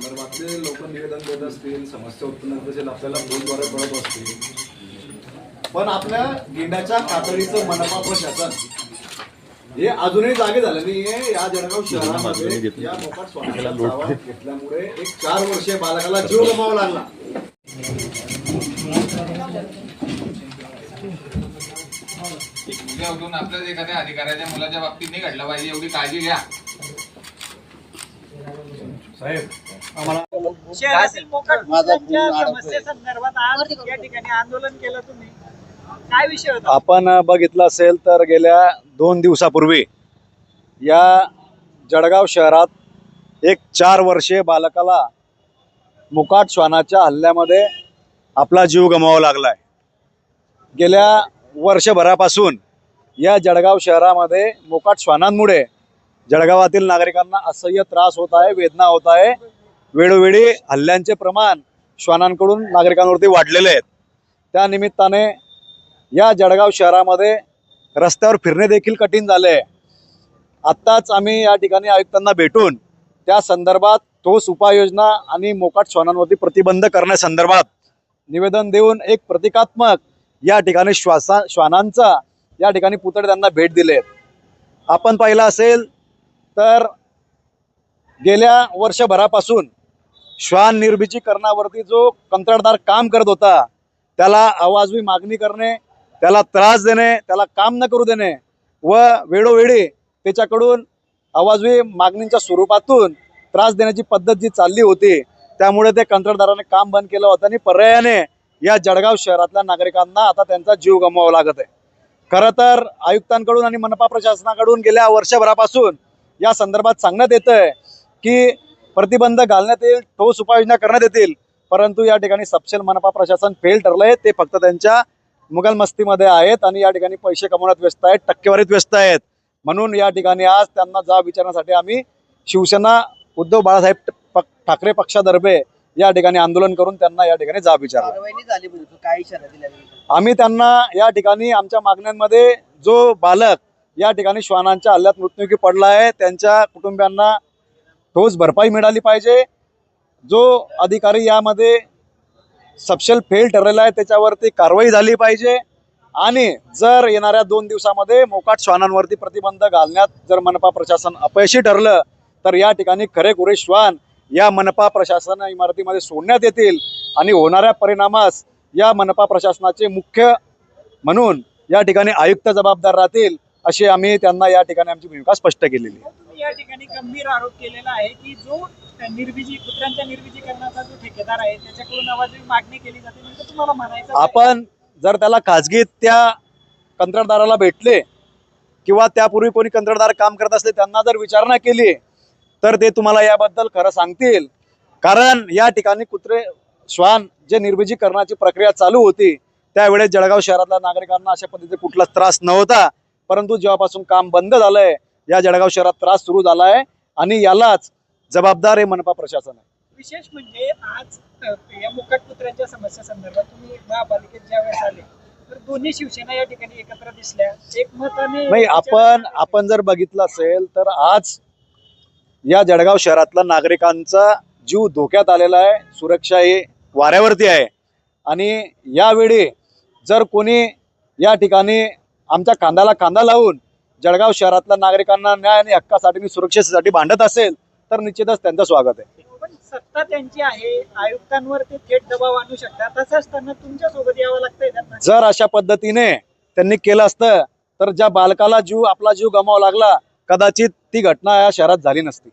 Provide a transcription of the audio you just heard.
संदर्भातले लोक निवेदन देत असतील समस्या उत्पन्न करत असेल आपल्याला फोनद्वारे कळत असतील. पण आपल्या गेंड्याच्या कातडीचं मनपा प्रशासन हे अजूनही जागे झाले नाहीये. या जळगाव शहरामध्ये या मोकाट स्वामीला घेतल्यामुळे एक चार वर्षीय बालकाला जीव गमावा लागला. उद्या उठून आपल्याच एखाद्या अधिकाऱ्याच्या मुलाच्या बाबतीत नाही घडलं पाहिजे. एवढी काळजी घ्या. शहरातील मोकाटच्या समस्येसंदर्भात आज या ठिकाणी आंदोलन केलं तुम्ही. काय विषय होता? आपण बघितलं असेल तर गेल्या दोन दिवसापूर्वी या जळगाव शहरात एक चार वर्षीय बालकाला मुकाट श्वानाच्या हल्ल्यामध्ये आपला जीव गमावा लागलाय. गेल्या वर्षभरापासून या जळगाव शहरामध्ये मुकाट श्वानांमुळे जळगावातील नागरिकांना असह्य त्रास होत आहे वेदना होत आहे. वेळोवेळी हल्ल्यांचे प्रमाण श्वानांकडून नागरिकांवरती वाढलेले आहेत. त्या निमित्ताने या जळगाव शहरामध्ये रस्त्यावर फिरणे देखील कठीण झाले. आहे आत्ताच आम्ही या ठिकाणी आयुक्तांना भेटून त्या संदर्भात ठोस उपाययोजना आणि मोकाट श्वानांवरती प्रतिबंध करण्यासंदर्भात निवेदन देऊन एक प्रतिकात्मक या ठिकाणी श्वासा श्वानांचा या ठिकाणी पुतळे त्यांना भेट दिले आपण पाहिलं असेल तर गेल्या वर्षभरापासून श्वान निर्मितीकरणावरती जो कंत्राटदार काम करत होता त्याला आवाजवी मागणी करणे त्याला त्रास देणे त्याला काम न करू देणे व वेळोवेळी त्याच्याकडून आवाजवी मागणींच्या स्वरूपातून त्रास देण्याची पद्धत जी चालली होती त्यामुळे ते कंत्राटदाराने काम बंद केलं होतं आणि पर्यायाने या जळगाव शहरातल्या नागरिकांना आता त्यांचा जीव गमवावा लागत आहे. खरं तर आयुक्तांकडून आणि मनपा प्रशासनाकडून गेल्या वर्षभरापासून या संदर्भात सांगण्यात येतं की प्रतिबंध घालण्यात येईल ठोस उपाययोजना करण्यात येतील. परंतु या ठिकाणी सपशेल मनपा प्रशासन फेल ठरलंय ते फक्त त्यांच्या मुघल मस्तीमध्ये आहेत आणि या ठिकाणी पैसे कमवण्यात व्यस्त आहेत टक्केवारीत व्यस्त आहेत. म्हणून या ठिकाणी आज त्यांना जाब विचारण्यासाठी आम्ही शिवसेना उद्धव बाळासाहेब ठाकरे पक्षातर्फे या ठिकाणी आंदोलन करून त्यांना या ठिकाणी जाब विचारला? आम्ही त्यांना या ठिकाणी आमच्या मागण्यांमध्ये जो बालक या ठिकाणी श्वानांच्या हल्ल्यात मृत्युमुखी पडला आहे त्यांच्या कुटुंबियांना ठोस भरपाई मिळाली पाहिजे. जो अधिकारी यामध्ये सपशेल फेल ठरलेला आहे त्याच्यावरती कारवाई झाली पाहिजे. आणि जर येणाऱ्या दोन दिवसामध्ये मोकाट श्वानांवरती प्रतिबंध घालण्यात जर मनपा प्रशासन अपयशी ठरलं तर या ठिकाणी खरेखुरे श्वान या मनपा प्रशासन इमारतीमध्ये सोडण्यात येतील. आणि होणाऱ्या परिणामास या मनपा प्रशासनाचे मुख्य म्हणून या ठिकाणी आयुक्त जबाबदार राहतील. अशी आम्ही त्यांना या ठिकाणी आमची भूमिका स्पष्ट केलेली आहे. तुम्ही या ठिकाणी गंभीर आरोप केलेला आहे की जो निर्विजी कुत्र्यांच्या निर्विजीकरणाचा जो ठेकेदार आहे त्याच्याकडून आवाजवी मागणी केली जाते. नेमकं तुम्हाला म्हणायचं? आपण जर त्याला खाजगीत त्या कंत्राटदाराला भेटले किंवा त्यापूर्वी कोणी कंत्राटदार काम करत असले त्यांना जर विचारणा केली तर ते तुम्हाला याबद्दल खरं सांगतील. कारण या ठिकाणी कुत्रे श्वान जे निर्विजीकरणाची प्रक्रिया चालू होती त्यावेळेस जळगाव शहरातल्या नागरिकांना अशा पद्धतीचे कुठलाच त्रास नव्हता. परंतु जेव्हापासून काम बंद झालंय या जळगाव शहरात त्रास सुरू झाला आहे आणि यालाच जबाबदार हे मनपा प्रशासन. आहे विशेष म्हणजे आज या मुकाट कुत्र्यांच्या समस्या संदर्भात तुम्ही महापालिकेत ज्या वेळेस आले तर दोन्ही शिवसेना या ठिकाणी एकत्र दिसल्या. एकमताने नाही आपण आपण जर बघितलं असेल तर आज या जळगाव शहरातला नागरिकांचा जीव धोक्यात आलेला आहे सुरक्षा ही वाऱ्यावरती आहे. आणि यावेळी जर कोणी या ठिकाणी आमच्या खांद्याला खांदा लावून जळगाव शहरातल्या नागरिकांना न्याय आणि हक्कासाठी आणि सुरक्षेसाठी भांडत असेल तर निश्चितच त्यांचं स्वागत आहे. पण सत्ता त्यांची आहे आयुक्तांवर ते थेट दबाव आणू शकतात. तसं असताना तुमच्यासोबत यावं लागतंय त्यांना जर अशा पद्धतीने त्यांनी केलं असतं तर ज्या बालकाला जीव आपला जीव गमावा लागला कदाचित ती घटना या शहरात झाली नसती.